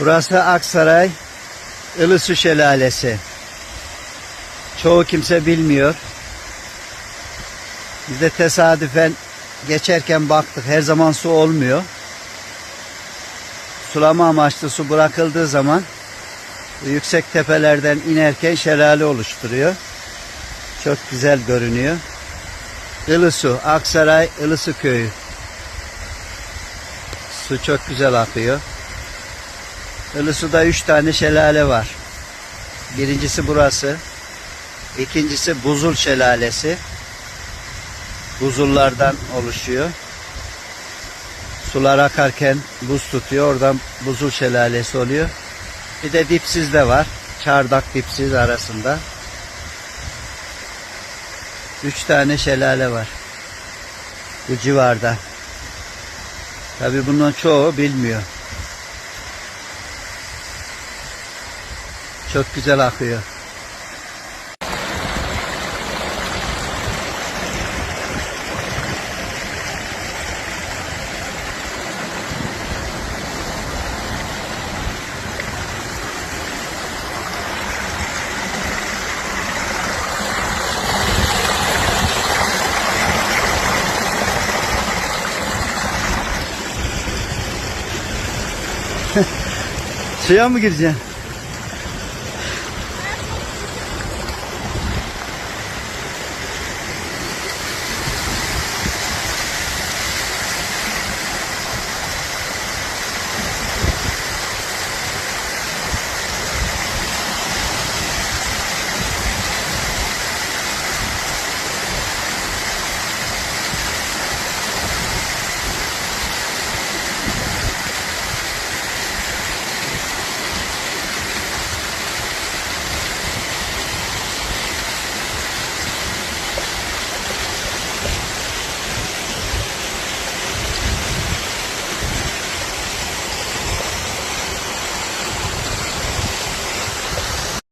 Burası Aksaray Ilısu Şelalesi. Çoğu kimse bilmiyor. Biz de tesadüfen geçerken baktık. Her zaman su olmuyor. Sulama amaçlı su bırakıldığı zaman yüksek tepelerden inerken şelale oluşturuyor. Çok güzel görünüyor. Ilısu, Aksaray Ilısu köyü. Su çok güzel akıyor. Ilısu'da üç tane şelale var. Birincisi burası. İkincisi Buzul Şelalesi. Buzullardan oluşuyor. Sular akarken buz tutuyor. Oradan Buzul Şelalesi oluyor. Bir de dipsiz de var. Çardak dipsiz arasında. Üç tane şelale var. Bu civarda. Tabi bunun çoğu bilmiyor. Çok güzel akıyor. Suya mı gireceksin?